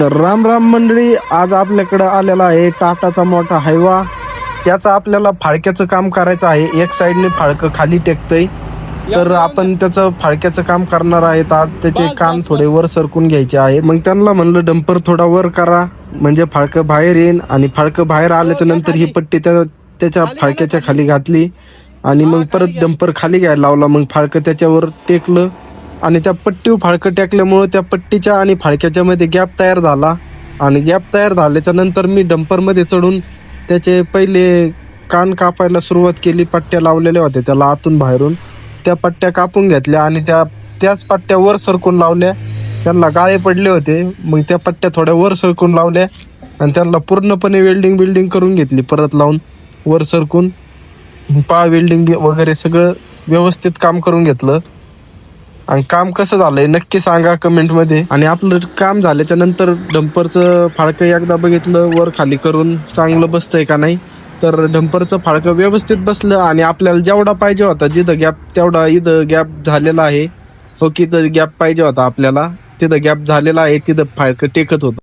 तर राम राम मंडळी आज आपल्याकडं आलेला आहे टाटाचा मोठा हायवा. त्याचं आपल्याला फाळक्याचं काम करायचं आहे. एक साईडने फाळकं खाली टेकतंय. तर आपण त्याचं फाळक्याचं काम करणार आहेत. आज त्याचे कान थोडे वर सरकून घ्यायचे आहेत. मग त्यांना म्हणलं डंपर थोडा वर करा. म्हणजे फाळकं बाहेर येईन आणि फाळकं बाहेर आल्याच्यानंतर ही पट्टी त्या त्याच्या फाळक्याच्या खाली घातली आणि मग परत डंपर खाली घ्यायला लावला. मग फाळकं त्याच्यावर टेकलं. आणि त्या पट्टीवर फाळकं टाकल्यामुळं त्या पट्टीच्या आणि फाळक्याच्या मध्ये गॅप तयार झाला. आणि गॅप तयार झाल्याच्यानंतर मी डंपरमध्ये चढून त्याचे पहिले कान कापायला सुरुवात केली पट्ट्या लावलेल्या होत्या त्याला आतून बाहेरून. त्या पट्ट्या कापून घेतल्या आणि त्या त्याच पट्ट्या वर सरकून लावल्या. त्यांना गाळे पडले होते. मग त्या पट्ट्या थोड्या वर सरकून लावल्या आणि त्यांना पूर्णपणे वेल्डिंग बिल्डिंग करून घेतली परत लावून वर सरकून. पा वेल्डिंग वगैरे सगळं व्यवस्थित काम करून घेतलं. आणि काम कसं झालंय नक्की सांगा कमेंटमध्ये. आणि आपलं काम झाल्याच्यानंतर डंपरचं फाळकं एकदा बघितलं वर खाली करून चांगलं बसतंय का नाही? तर डंपरचं फाळकं व्यवस्थित बसलं आणि आपल्याला जेवढा पाहिजे होता जिथं गॅप तेवढा इथं गॅप झालेला आहे. हो की गॅप पाहिजे होता आपल्याला तिथं गॅप झालेला आहे तिथं फाळकं टेकत होतं.